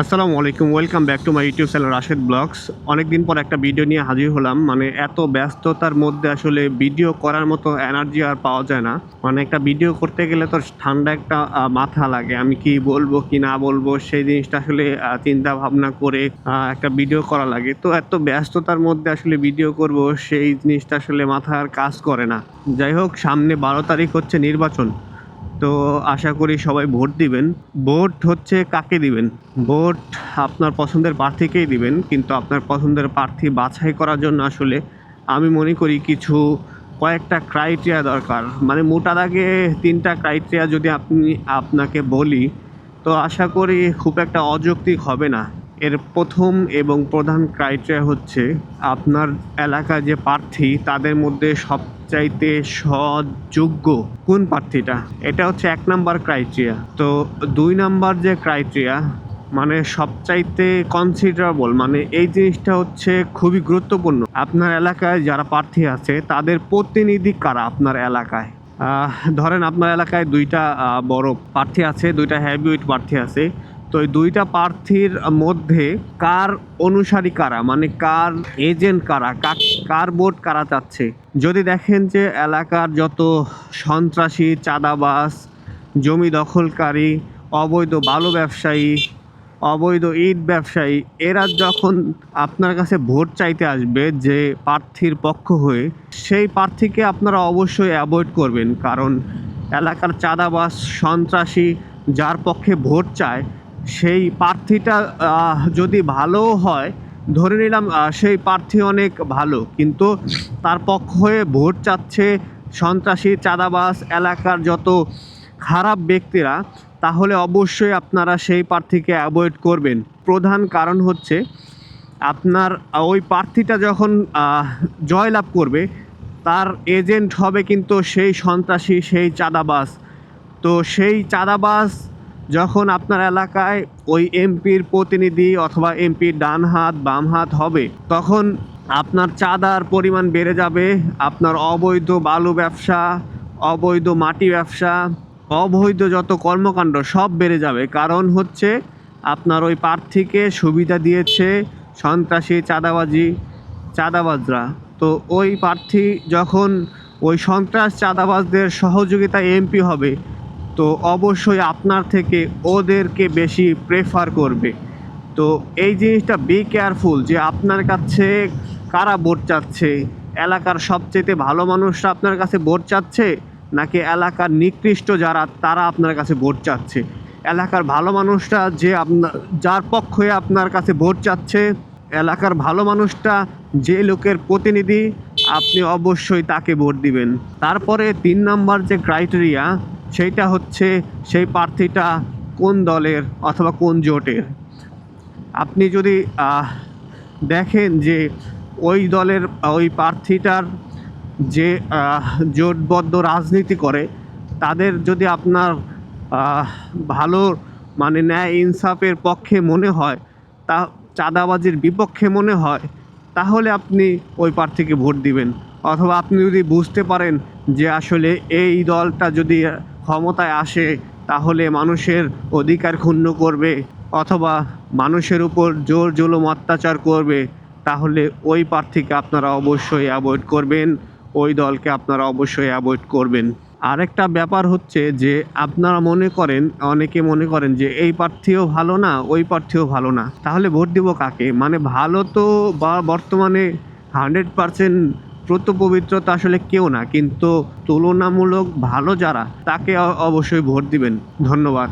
আসসালামু আলাইকুম welcome back to my YouTube channel Rashed blogs অনেকদিন পর একটা ভিডিও নিয়ে হাজির হলাম। মানে এত ব্যস্ততার মধ্যে আসলে ভিডিও করার মতো এনার্জি আর পাওয়া যায় না। মানে একটা ভিডিও করতে গেলে তো ঠান্ডা একটা মাথা লাগে। আমি কি বলব, কি না বলব, সেই জিনিসটা আসলে চিন্তা ভাবনা করে একটা ভিডিও করা লাগে। তো এত ব্যস্ততার মধ্যে আসলে ভিডিও করব, সেই জিনিসটা আসলে মাথার কাজ করে না। যাই হোক, সামনে বারো তারিখ হচ্ছে নির্বাচন। তো আশা করি সবাই ভোট দিবেন। ভোট হচ্ছে কাকে দিবেন? ভোট আপনার পছন্দের প্রার্থীকেই দিবেন, কিন্তু আপনার পছন্দের প্রার্থী বাছাই করার জন্য আসলে আমি মনে করি কিছু কয়েকটা ক্রাইটেরিয়া দরকার। মানে মোটা দাগে তিনটা ক্রাইটেরিয়া যদি আপনি, আপনাকে বলি, তো আশা করি খুব একটা অযৌক্তিক হবে না। এর প্রথম এবং প্রধান ক্রাইটেরিয়া হচ্ছে আপনার এলাকার যে প্রার্থী, তাদের মধ্যে সবচাইতে সৎযোগ্য? কোন প্রার্থীটা? এটা হচ্ছে এক নাম্বার ক্রাইটেরিয়া তো দুই নাম্বার যে ক্রাইটেরিয়া মানে সবচাইতে কনসিডারেবল মানে এই জিনিসটা হচ্ছে খুবই গুরুত্বপূর্ণ। আপনার এলাকায় যারা প্রার্থী আছে, তাদের প্রতিনিধি কারা আপনার এলাকায়? ধরেন আপনার এলাকায় দুইটা বড় প্রার্থী আছে, দুইটা হ্যাভিওয়েট প্রার্থী আছে। তো এই দুইটা প্রার্থীর মধ্যে কার অনুসারী কারা? মানে কার এজেন্ট কারা? কার ভোট কারা চাচ্ছে? যদি দেখেন যে এলাকার যত সন্ত্রাসী চাঁদাবাস জমি দখলকারী, অবৈধ বালু ব্যবসায়ী, অবৈধ ইট ব্যবসায়ী, এরা যখন আপনার কাছে ভোট চাইতে আসবে যে প্রার্থীর পক্ষ হয়ে, সেই প্রার্থীকে আপনারা অবশ্যই অ্যাভয়েড করবেন। কারণ এলাকার চাঁদাবাস সন্ত্রাসী যার পক্ষে ভোট চায় সেই প্রার্থীটা যদি ভালোও হয়, ধরে নিলাম সেই প্রার্থী অনেক ভালো, কিন্তু তার পক্ষ হয়ে ভোট চাচ্ছে সন্ত্রাসী চাঁদাবাস এলাকার যত খারাপ ব্যক্তিরা, তাহলে অবশ্যই আপনারা সেই প্রার্থীকে অ্যাভয়েড করবেন। প্রধান কারণ হচ্ছে, আপনার ওই প্রার্থীটা যখন জয়লাভ করবে, তার এজেন্ট হবে কিন্তু সেই সন্ত্রাসী, সেই চাঁদাবাস তো সেই চাঁদাবাজ যখন আপনার এলাকায় ওই এমপির প্রতিনিধি অথবা এমপির ডান হাত, বাম হাত হবে, তখন আপনার চাঁদার পরিমাণ বেড়ে যাবে। আপনার অবৈধ বালু ব্যবসা, অবৈধ মাটি ব্যবসা, অবৈধ যত কর্মকাণ্ড সব বেড়ে যাবে। কারণ হচ্ছে আপনার ওই প্রার্থীকে সুবিধা দিয়েছে সন্ত্রাসী চাঁদাবাজি, চাঁদাবাজরা। তো ওই প্রার্থী যখন ওই সন্ত্রাস চাঁদাবাজদের সহযোগিতায় এমপি হবে তো অবশ্যই আপনার থেকে ওদেরকে বেশি প্রেফার করবে। তো এই জিনিসটা বি কেয়ারফুল যে আপনার কাছে কারা ভোট চাচ্ছে? এলাকার সবচেয়ে ভালো মানুষরা আপনার কাছে ভোট চাচ্ছে? নাকি এলাকার নিকৃষ্ট যারা, তারা আপনার কাছে ভোট চাচ্ছে? এলাকার ভালো মানুষটা যে আপনার যার পক্ষে আপনার কাছে ভোট চাচ্ছে, এলাকার ভালো মানুষটা যে লোকের প্রতিনিধি, আপনি অবশ্যই তাকে ভোট দিবেন। তারপরে তিন নম্বর যে ক্রাইটেরিয়া সেইটা হচ্ছে সেই প্রার্থীটা কোন দলের অথবা কোন জোটের? আপনি যদি দেখেন যে ওই দলের, ওই প্রার্থীটার যে জোটবদ্ধ রাজনীতি করে, তাদের যদি আপনার ভালো মানে ন্যায় ইনসাফের পক্ষে মনে হয়, তা চাঁদাবাজির বিপক্ষে মনে হয়, তাহলে আপনি ওই প্রার্থীকে ভোট দিবেন। অথবা আপনি যদি বুঝতে পারেন যে আসলে এই দলটা যদি ক্ষমতায় আসে, তাহলে মানুষের অধিকার ক্ষুণ্ণ করবে। অথবা মানুষের উপর জোর জুলুম অত্যাচার করবে, তাহলে ওই প্রার্থীকে আপনারা অবশ্যই অ্যাভয়েড করবেন, ওই দলকে আপনারা অবশ্যই অ্যাভয়েড করবেন। আরেকটা ব্যাপার হচ্ছে যে, আপনারা মনে করেন, অনেকে মনে করেন যে, এই প্রার্থীও ভালো না, ওই প্রার্থীও ভালো না। তাহলে ভোট দিব কাকে? মানে ভালো তো বা, বর্তমানে হান্ড্রেড পারসেন্ট প্রত পবিত্রতা আসলে কেউ না কিন্তু তুলনামূলক ভালো যারা তাকে অবশ্যই ভোট দিবেন। ধন্যবাদ।